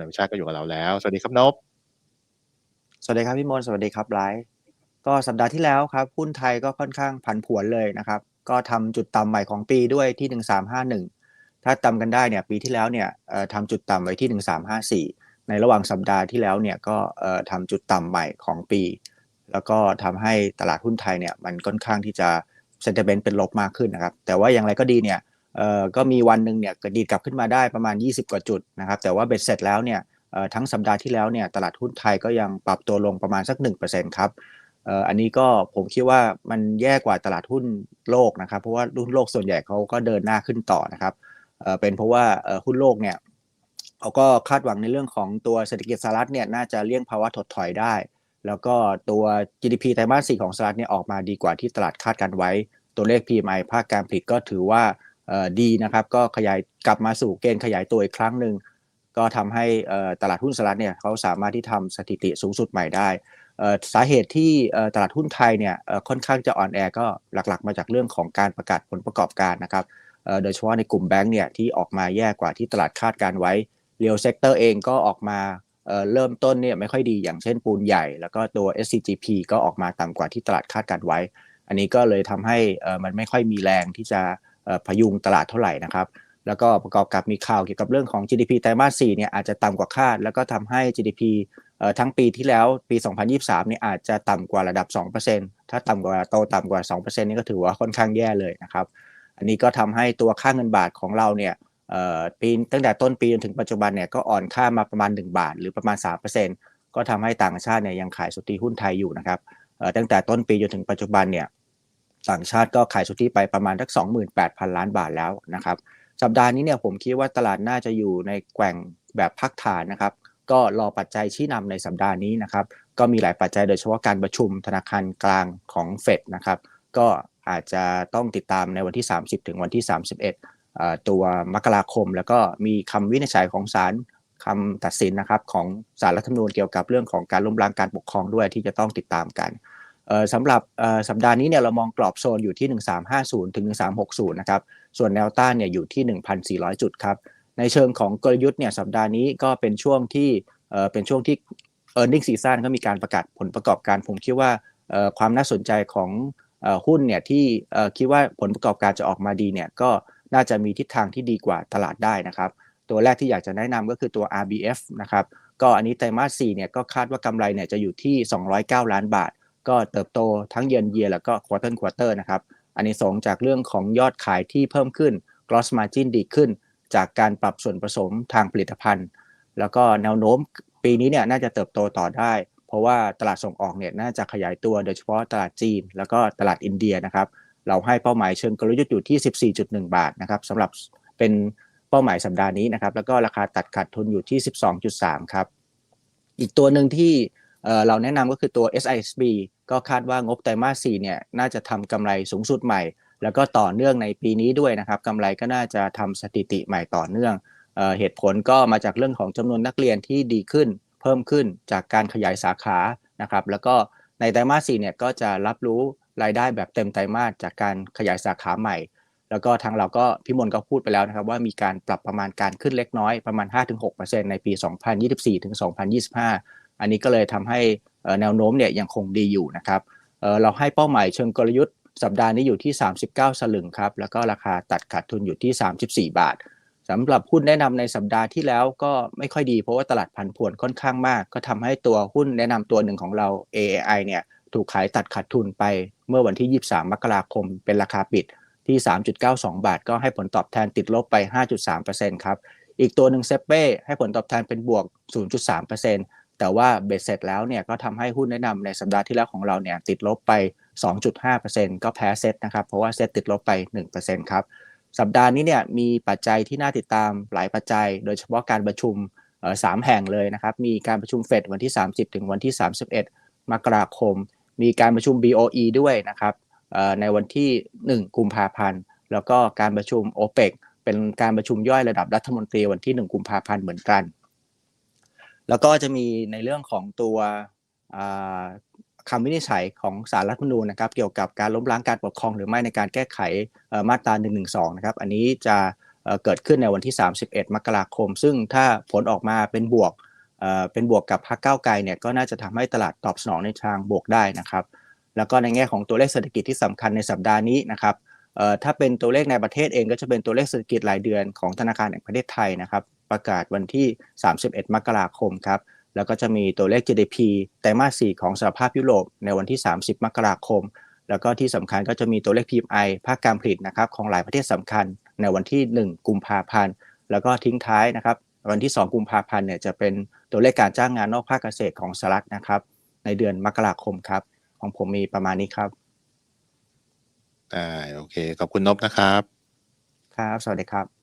คุณอภิชาติก็อยู่กับเราแล้ว สวัสดีครับนพสวัสดีครับพี่มนสวัสดีครับไลฟ์ก็สัปดาห์ที่แล้วครับหุ้นไทยก็ค่อนข้างผันผวนเลยนะครับ ก็ทำจุดต่ำใหม่ของปีด้วยที่1351ถ้าจำกันได้เนี่ยปีที่แล้วเนี่ยทำจุดต่ำไว้ที่1354ในระหว่างสัปดาห์ที่แล้วเนี่ยก็เอ่อทำจุดต่ำใหม่ของปี แล้วก็ทำให้ตลาดหุ้นไทยเนี่ยมันค่อนข้างที่จะเซนเต m e n t เป็นลบมากขึ้นนะครับ แต่ว่าอย่างไรก็ดีเนี่ย เอ่อก็มีวันหนึ่งเนี่ยกระดีดกลับขึ้นมาได้ประมาณ 20 กว่าจุดนะครับแต่ว่าเบ็ดเสร็จแล้วเนี่ยทั้งสัปดาห์ที่แล้วเนี่ยตลาดหุ้นไทยก็ยังปรับตัวลงประมาณสัก 1%ครับอันนี้ก็ผมคิดว่ามันแย่กว่าตลาดหุ้นโลกนะครับเพราะว่าหุ้นโลกส่วนใหญ่เขาก็เดินหน้าขึ้นต่อนะครับเป็นเพราะว่าหุ้นโลกเนี่ยเขาก็คาดหวังในเรื่องของตัวเศรษฐกิจสหรัฐเนี่ยน่าจะเลี่ยงภาวะถดถอยได้ แล้วก็ตัว GDP ไตรมาส4ของสหรัฐเนี่ยออกมาดีกว่าที่ตลาดคาดการไว้ ตัวเลข PMI ภาคการผลิตก็ถือว่า ดีนะครับก็ขยายกลับมาสู่เกณฑ์ขยายตัวอีกครั้งหนึ่งก็ทำให้ตลาดหุ้นสหรัฐเนี่ยเขาสามารถที่ทำสถิติสูงสุดใหม่ได้สาเหตุที่ตลาดหุ้นไทยเนี่ยค่อนข้างจะอ่อนแอก็หลักๆ มาจากเรื่องของการประกาศผลประกอบการนะครับโดยเฉพาะในกลุ่มแบงก์เนี่ยที่ออกมาแย่กว่าที่ตลาดคาดการไว้เรียลเซกเตอร์เองก็ออกมาเริ่มต้นเนี่ยไม่ค่อยดีอย่างเช่นปูนใหญ่ แล้วก็ตัว SCGP ก็ออกมาต่ำกว่าที่ตลาดคาดการไว้ อันนี้ก็เลยทำให้มันไม่ค่อยมีแรงที่จะเพยุงตลาดเท่าไหร่นะครับ แล้วก็ประกอบกับมีข่าวเกี่ยวกับเรื่องของ GDP ไตรมาส4เนี่ยอาจจะต่ำกว่าคาด แล้วก็ทำให้ GDP ทั้งปีที่แล้วปี 2023เนี่ยอาจจะต่ำกว่าระดับ 2%ถ้าต่ำกว่าโตต่ำกว่า 2%นี่ก็ถือว่าค่อนข้างแย่เลยนะครับ อันนี้ก็ทำให้ตัวค่าเงินบาทของเราเนี่ยปีตั้งแต่ต้นปีจนถึงปัจจุบันเนี่ยก็อ่อนค่ามาประมาณ 1 บาท หรือประมาณ 3%ก็ทำให้ต่างชาติเนี่ยยังขายสุทธิหุ้นไทยอยู่นะครับตั้งแต่ต้นปีจนถึงปัจจุบันเนี่ย ต่างชาติก็ขายสุทธิไปประมาณทัก 28,000 ล้านบาทแล้วนะครับ สัปดาห์นี้เนี่ยผมคิดว่าตลาดน่าจะอยู่ในแกว่งแบบพักฐานนะครับ ก็รอปัจจัยชี้นำในสัปดาห์นี้นะครับ ก็มีหลายปัจจัยโดยเฉพาะการประชุมธนาคารกลางของเฟดนะครับ ก็อาจจะต้องติดตามในวันที่ 30 ถึงวันที่ 31เอ่อตัวมกราคม แล้วก็มีคำวินิจฉัยของศาลคำตัดสินนะครับของศาลรัฐธรรมนูญเกี่ยวกับเรื่องของการล้มล้างการปกครองด้วยที่จะต้องติดตามกัน สำหรับสัปดาห์นี้เนี่ยเรามองกรอบโซนอยู่ที่ 1350 ถึง 1360 นะครับ ส่วนแนวต้านเนี่ยอยู่ที่ 1,400 จุดครับ ในเชิงของกลยุทธ์เนี่ยสัปดาห์นี้ก็เป็นช่วงที่เป็นช่วงที่ e a r n i n g season ก็มีการประกาศผลประกอบการ ผมคิดว่าความน่าสนใจของหุ้นเนี่ยที่คิดว่าผลประกอบการจะออกมาดีเนี่ยก็น่าจะมีทิศทางที่ดีกว่าตลาดได้นะครับ ตัวแรกที่อยากจะแนะนำก็คือตัว RBF นะครับ ก็อันนี้ไตรมาส4เนี่ยก็คาดว่ากำไรเนี่ยจะอยู่ที่ 209 ล้านบาท ก็เติบโตทั้งเยือนเยียแล้วก็ควอเตอร์ควอเตอร์นะครับ อันนี้สงจากเรื่องของยอดขายที่เพิ่มขึ้น gross margin ดีขึ้น จากการปรับส่วนผสมทางผลิตภัณฑ์ แล้วก็แนวโน้มปีนี้เนี่ยน่าจะเติบโตต่อได้ เพราะว่าตลาดส่งออกเนี่ยน่าจะขยายตัวโดยเฉพาะตลาดจีน แล้วก็ตลาดอินเดียนะครับ เราให้เป้าหมายเชิงกลยุทธ์อยู่ที่ 14.1 บาทนะครับสำหรับเป็นเป้าหมายสัปดาห์นี้นะครับ แล้วก็ราคาตัดขาดทุนอยู่ที่ 12.3 ครับ อีกตัวหนึ่งที่ เเราแนะนำก็คือตัว SISB ก็คาดว่างบไตรมาส4เนี่ยน่าจะทำกำไรสูงสุดใหม่ แล้วก็ต่อเนื่องในปีนี้ด้วยนะครับกำไรก็น่าจะทำสถิติใหม่ต่อเนื่องเอเหตุผลก็มาจากเรื่องของจำนวนนักเรียนที่ดีขึ้น เพิ่มขึ้นจากการขยายสาขานะครับ แล้วก็ในไตรมาส4เนี่ยก็จะรับรู้รายได้แบบเต็มไตรมาสจากการขยายสาขาใหม่ แล้วก็ทางเราก็พี่มนต์ก็พูดไปแล้วนะครับว่ามีการปรับประมาณการขึ้นเล็กน้อยประมาณ 5-6%ในปี 2024ถึง2025 อันนี้ก็เลยทำให้แนวโน้มเนี่ยยังคงดีอยู่นะครับเเราให้เป้าหมายเชิงกลยุทธ์สัปดาห์นี้อยู่ที่ 39 สลึงครับ แล้วก็ราคาตัดขาดทุนอยู่ที่ 34 บาทสำหรับหุ้นแนะนำในสัปดาห์ที่แล้วก็ไม่ค่อยดีเพราะว่าตลาดผันผวนค่อนข้างมาก ก็ทำให้ตัวหุ้นแนะนำตัวหนึ่งของเรา AAI เนี่ยถูกขายตัดขาดทุนไปเมื่อวันที่ 23 มกราคม เป็นราคาปิดที่ 3.92 บาท ก็ให้ผลตอบแทนติดลบไป 5.3%ครับ อีกตัวหนึ่งเซเป้ให้ผลตอบแทนเป็นบวก 0.3% แต่ว่าเบ็ดเสร็จแล้วเนี่ยก็ทำให้หุ้นแนะนำในสัปดาห์ที่แล้วของเราเนี่ยติดลบไป 2.5%ก็แพ้เซ็ตนะครับ เพราะว่าเซ็ตติดลบไป 1%ครับ สัปดาห์นี้เนี่ยมีปัจจัยที่น่าติดตามหลายปัจจัย โดยเฉพาะการประชุมสามแห่งเลยนะครับ มีการประชุมเฟดวันที่ 30 ถึงวันที่ 31 มกราคม มีการประชุม BOE ด้วยนะครับในวันที่ 1 กุมภาพันธ์ แล้วก็การประชุม OPEC เป็นการประชุมย่อยระดับรัฐมนตรีวันที่ 1 กุมภาพันธ์เหมือนกัน แล้วก็จะมีในเรื่องของตัวคำวินิจฉัยของสารรัฐมนูญนะครับ เกี่ยวกับการล้มล้างการปกครองหรือไม่ในการแก้ไขมาตรา1นึนะครับ อันนี้จะเกิดขึ้นในวันที่ 31 มกราคม ซึ่งถ้าผลออกมาเป็นบวกเป็นบวกกับพรรคก้าวไกลเนี่ยก็น่าจะทำให้ตลาดตอบสนองในทางบวกได้นะครับ แล้วก็ในแง่ของตัวเลขเศรษฐกิจที่สำคัญในสัปดาห์นี้นะครับถ้าเป็นตัวเลขในประเทศเองก็จะเป็นตัวเลขเศรษฐกิจรายเดือนของธนาคารแห่งประเทศไทยนะครับ ประกาศวันที่ 31 มกราคมครับ แล้วก็จะมีตัวเลข GDP ไตรมาส 4 ของสหภาพยุโรปในวันที่ 30 มกราคม แล้วก็ที่สำคัญก็จะมีตัวเลข PMI ภาคการผลิตนะครับของหลายประเทศสำคัญในวันที่ 1 กุมภาพันธ์ แล้วก็ทิ้งท้ายนะครับวันที่ 2 กุมภาพันธ์เนี่ยจะเป็นตัวเลขการจ้างงานนอกภาคเกษตรของสหรัฐนะครับ ในเดือนมกราคมครับ ของผมมีประมาณนี้ครับได้โอเค ขอบคุณนบนะครับ ครับ สวัสดีครับ